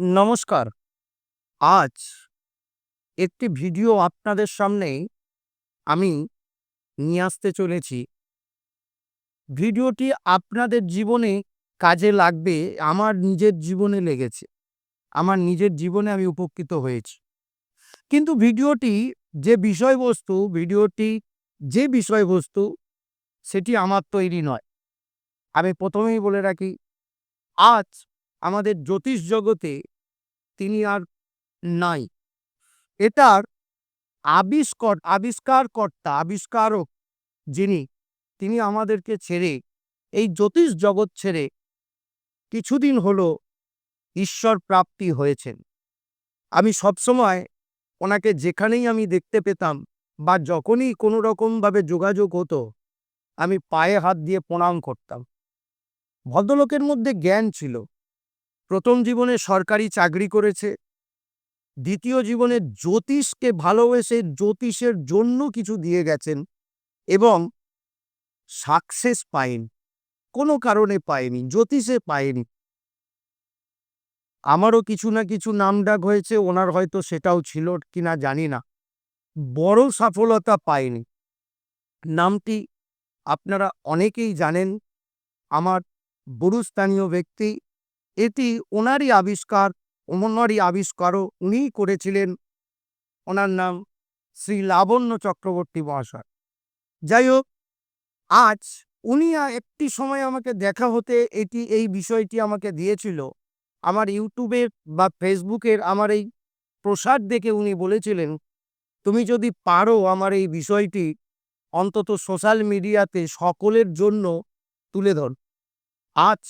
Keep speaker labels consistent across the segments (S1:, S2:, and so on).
S1: নমস্কার। আজ একটি ভিডিও আপনাদের সামনে আমি নিয়ে আসতে চলেছি। ভিডিওটি আপনাদের জীবনে কাজে লাগবে, আমার নিজের জীবনে লেগেছে, আমার নিজের জীবনে আমি উপকৃত হয়েছি। কিন্তু ভিডিওটি যে বিষয়বস্তু, ভিডিওটি যে বিষয়বস্তু, সেটি আমার তৈরি নয়। আমি প্রথমেই বলে রাখি, আজ আমাদের জ্যোতিষ জগতে তিনি আর নাই। এটার আবিষ্কর, আবিষ্কারকর্তা, আবিষ্কারক যিনি, তিনি আমাদেরকে ছেড়ে, এই জ্যোতিষ জগৎ ছেড়ে কিছুদিন হলো ঈশ্বর প্রাপ্তি হয়েছেন। আমি সবসময় ওনাকে যেখানেই আমি দেখতে পেতাম বা যখনই কোনো রকমভাবে যোগাযোগ হতো, আমি পায়ে হাত দিয়ে প্রণাম করতাম। ভদ্রলোকের মধ্যে জ্ঞান ছিল। প্রথম জীবনে সরকারি চাকরি করেছে। দ্বিতীয় জীবনে জ্যোতিষকে ভালোবেসে জ্যোতিষের জন্য কিছু দিয়ে গেছেন এবং সাকসেস পায়নি, কোনো কারণে পায়নি, জ্যোতিষে পায়নি। আমারও কিছু না কিছু নামডাক হয়েছে, ওনার হয়তো সেটাও ছিল কিনা জানি না। বড় সফলতা পায়নি। নামটি আপনারা অনেকেই জানেন, আমার গুরুস্থানীয় ব্যক্তি এটি ওনারই আবিষ্কার, ওনারই আবিষ্কারও উনিই করেছিলেন। ওনার নাম শ্রী লাবণ্য চক্রবর্তী মহাশয়। যাই হোক, আজ উনি একটি সময় আমাকে দেখা হতে এটি, এই বিষয়টি আমাকে দিয়েছিল। আমার ইউটিউবের বা ফেসবুকের আমার এই প্রসার দেখে উনি বলেছিলেন, তুমি যদি পারো আমার এই বিষয়টি অন্তত সোশ্যাল মিডিয়াতে সকলের জন্য তুলে ধর। আজ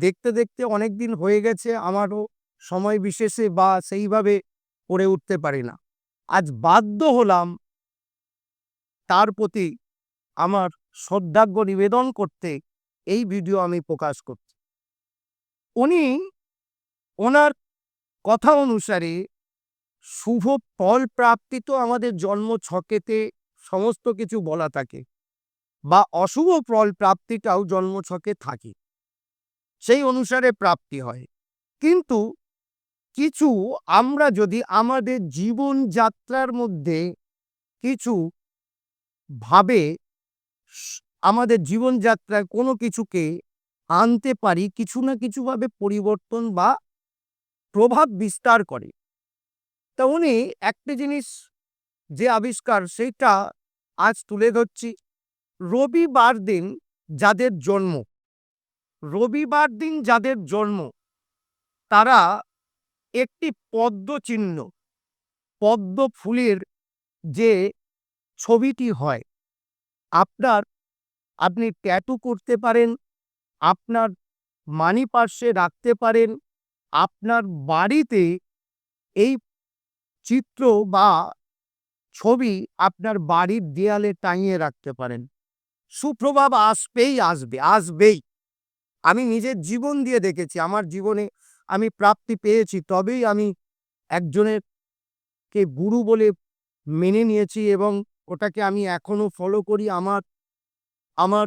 S1: দেখতে দেখতে অনেক দিন হয়ে গেছে, আমারও সময় বিশেষে বা সেইভাবে করে উঠতে পারি না। আজ বাধ্য হলাম তার প্রতি আমার শ্রদ্ধাজ্ঞ নিবেদন করতে এই ভিডিও আমি প্রকাশ করছি। উনি, ওনার কথা অনুসারে শুভ ফল প্রাপ্তি তো আমাদের জন্ম ছকেতে সমস্ত কিছু বলা থাকে বা অশুভ ফল প্রাপ্তিটাও জন্ম ছকে থাকে। সেই অনুসারে প্রাপ্তি হয়। কিন্তু কিছু আমরা যদি আমাদের জীবন যাত্রার মধ্যে কিছু ভাবে আমাদের জীবনযাত্রায় কোনো কিছুকে আনতে পারি, কিছু না কিছুভাবে পরিবর্তন বা প্রভাব বিস্তার করে। তা উনি একটা জিনিস যে আবিষ্কার সেটা আজ তুলে ধরছি। রবিবার দিন যাদের জন্ম রবিবার দিন যাদের জন্ম, তারা একটি পদ্ম চিহ্ন, পদ্ম ফুলের যে ছবিটি হয়, আপনার, আপনি ট্যাটু করতে পারেন, আপনার মানি পার্শ্বে রাখতে পারেন, আপনার বাড়িতে এই চিত্র বা ছবি আপনার বাড়ির দেয়ালে টাঙিয়ে রাখতে পারেন। সুপ্রভাব আসবেই, আসবে, আসবেই। আমি নিজের জীবন দিয়ে দেখেছি, আমার জীবনে আমি প্রাপ্তি পেয়েছি, তবেই আমি একজনের কে গুরু বলে মেনে নিয়েছি এবং ওটাকে আমি এখনও ফলো করি। আমার আমার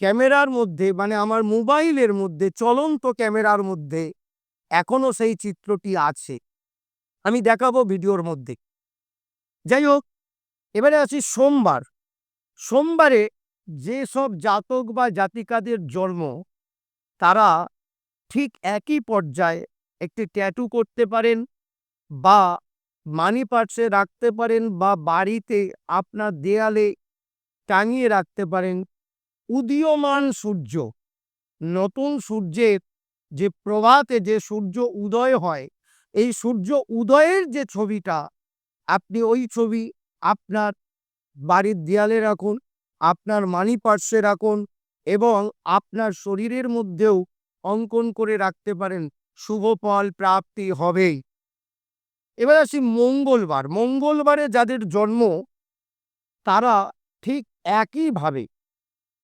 S1: ক্যামেরার মধ্যে মানে আমার মোবাইলের মধ্যে, চলন্ত ক্যামেরার মধ্যে এখনও সেই চিত্রটি আছে। আমি দেখাবো ভিডিওর মধ্যে। যাই হোক, এবারে আছি সোমবার। সোমবারে যেসব জাতক বা জাতিকাদের জন্ম তারা ঠিক একই পর্যায়ে একটি ট্যাটু করতে পারেন বা মানি পার্সে রাখতে পারেন বা বাড়িতে আপনার দেয়ালে টাঙিয়ে রাখতে পারেন। উদীয়মান সূর্য, নতুন সূর্যের যে প্রভাতে যে সূর্য উদয় হয়, এই সূর্য উদয়ের যে ছবিটা, আপনি ওই ছবি আপনার বাড়ির দেয়ালে রাখুন, আপনার মানি পার্সে রাখুন এবং আপনার শরীরের মধ্যেও অঙ্কন করে রাখতে পারেন, শুভ ফল প্রাপ্তি হবেই। এবার আসি মঙ্গলবার। মঙ্গলবারে যাদের জন্ম, তারা ঠিক একইভাবে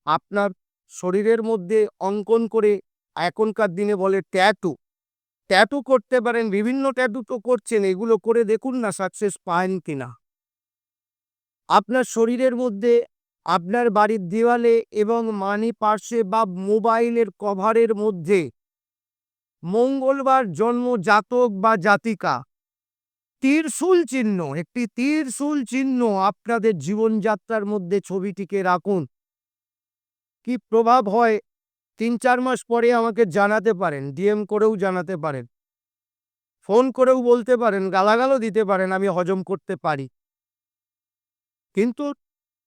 S1: আপনার শরীরের মধ্যে অঙ্কন করে, এখনকার দিনে বলে ট্যাটু। ট্যাটু করতে পারেন, বিভিন্ন ট্যাটু তো করছেন, এগুলো করে দেখুন না সাকসেস পান কিনা। আপনার শরীরের মধ্যে আপনার বাড়ির দেওয়ালে এবং মানি পার্শ্বে বা মোবাইলের কভারের মধ্যে। মঙ্গলবার জন্ম জাতক বা জাতিকা। তীরশুল চিহ্ন, একটি তীরশুল চিহ্ন আপনাদের জীবনযাত্রার মধ্যে ছবিটিকে রাখুন। কি প্রভাব হয়? তিন চার মাস পরে আমাকে জানাতে পারেন, ডিএম করেও জানাতে পারেন। ফোন করেও বলতে পারেন, গালাগালও দিতে পারেন, আমি হজম করতে পারি। কিন্তু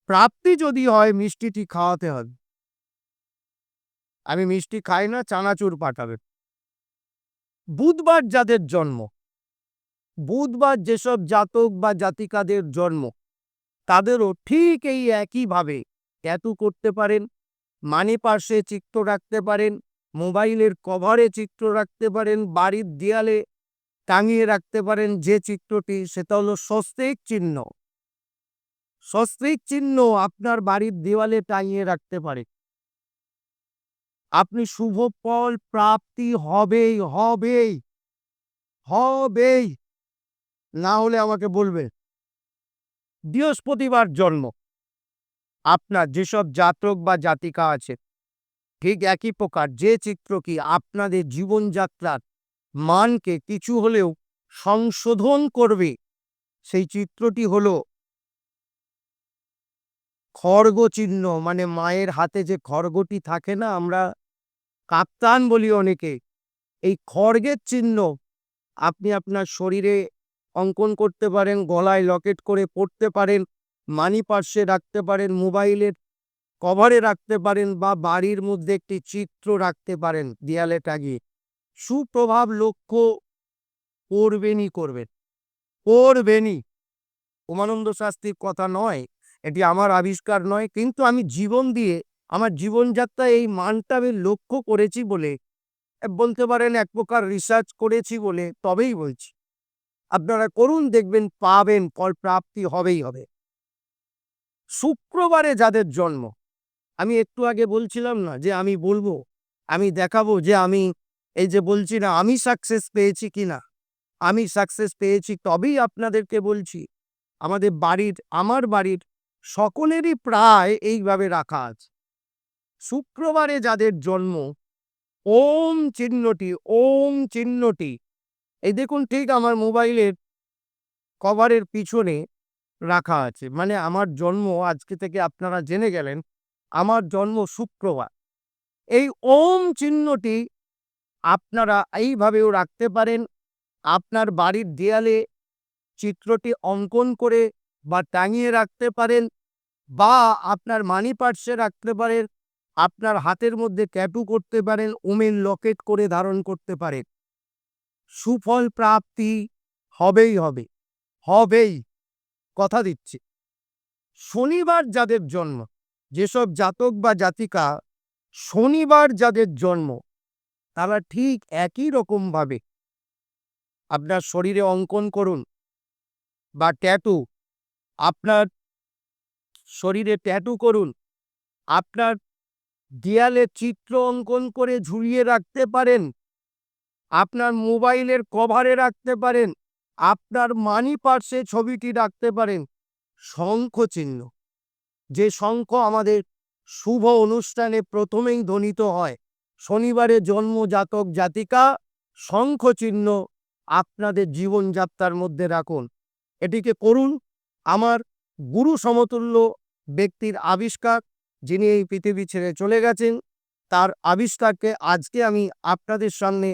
S1: প্রাপ্তি যদি হয় মিষ্টিটি খাওয়াতে হবে। আমি মিষ্টি খাই না, চানাচুর পাঠাবে। বুধবার যাদের জন্ম, বুধবার যেসব জাতক বা জাতিকাদের জন্ম, তাদেরও ঠিক এই একইভাবে ট্যাটু করতে পারেন মানি পার্শ্বে চিত্র রাখতে পারেন মোবাইলের কভারে চিত্র রাখতে পারেন, বাড়ির দেয়ালে টাঙিয়ে রাখতে পারেন যে চিত্রটি, সেটা হলো স্বস্তিক চিহ্ন। স্বস্তিক চিহ্ন আপনার বাড়ির দেওয়ালে টাঙিয়ে রাখতে পারে। আপনি শুভ ফল প্রাপ্তি হবেই হবেই হবেই, না হলে আমাকে বলবে। বৃহস্পতিবার জন্ম। আপনার যেসব জাতক বা জাতিকা আছে, ঠিক একই প্রকার যে চিত্র কি আপনাদের জীবনযাত্রার মানকে কিছু হলেও সংশোধন করবে, সেই চিত্রটি হলো খড়গ চিহ্ন মানে মায়ের হাতে যে খড়গটি থাকে না, আমরা কাপ্তান বলি অনেকে, এই খড়গের চিহ্ন আপনি আপনার শরীরে অঙ্কন করতে পারেন, গলায় লকেট করে পড়তে পারেন, মানি পার্সে রাখতে পারেন, মোবাইলের কভারে রাখতে পারেন বা বাড়ির মধ্যে একটি চিত্র রাখতে পারেন দেয়ালে টাঙিয়ে। সুপ্রভাব লক্ষ্য করবেনই করবেন। করবেনই। উমানন্দ শাস্ত্রীর কথা নয় এটি আমার আবিষ্কার নয়, কিন্তু আমি জীবন দিয়ে আমার জীবনযাত্রায় এই মানটা আমি লক্ষ্য করেছি বলে বলতে পারেন এক প্রকার রিসার্চ করেছি বলে তবেই বলছি। আপনারা করুন, দেখবেন পাবেন, ফল প্রাপ্তি হবেই হবে। শুক্রবারে যাদের জন্ম, আমি একটু আগে বলছিলাম না যে আমি বলব, আমি দেখাবো যে আমি এই যে বলছি না, আমি সাকসেস পেয়েছি কি না, আমি সাকসেস পেয়েছি তবেই আপনাদেরকে বলছি, আমাদের বাড়ির, আমার বাড়ির সকলেরই প্রায় এইভাবে রাখা আছে। শুক্রবারে যাদের জন্ম, ওম চিহ্নটি ওম চিহ্নটি। এই দেখুন ঠিক আমার মোবাইলের কভারের পিছনে রাখা আছে। মানে আমার জন্ম আজকে থেকে আপনারা জেনে গেলেন, আমার জন্ম শুক্রবার। এই ওম চিহ্নটি আপনারা এইভাবেও রাখতে পারেন। আপনার বাড়ির দেয়ালে চিত্রটি অঙ্কন করে বা টাঙিয়ে রাখতে পারেন বা আপনার মানি পার্সে রাখতে পারেন, আপনার হাতের মধ্যে ট্যাটু করতে পারেন ওমেন লকেট করে ধারণ করতে পারেন। সুফল প্রাপ্তি হবেই হবে, হবেই, কথা দিচ্ছি। শনিবার যাদের জন্ম, যেসব জাতক বা জাতিকা শনিবার যাদের জন্ম, তারা ঠিক একই রকমভাবে আপনার শরীরে অঙ্কন করুন বা ট্যাটু আপনার শরীরে ট্যাটু করুন। আপনার দেয়ালে চিত্র অঙ্কন করে ঝুলিয়ে রাখতে পারেন। আপনার মোবাইলের কভারে রাখতে পারেন। আপনার মানি পার্সে ছবিটি রাখতে পারেন। শঙ্খ চিহ্ন। যে শঙ্খ আমাদের শুভ অনুষ্ঠানে প্রথমেই ধ্বনিত হয়। শনিবারে জন্মজাতক জাতিকা, শঙ্খ চিহ্ন আপনাদের জীবনযাত্রার মধ্যে রাখুন। এটিকে করুন। আমার গুরু সমতুল্য ব্যক্তির আবিষ্কার, যিনি এই পৃথিবী ছেড়ে চলে গেছেন, তার আবিষ্কারকে আজকে আমি আপনাদের সামনে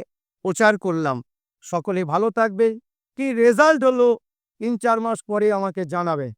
S1: প্রচার করলাম। সকলে ভালো থাকবে কি রেজাল্ট হলো? তিন চার মাস পরে আমাকে জানাবে।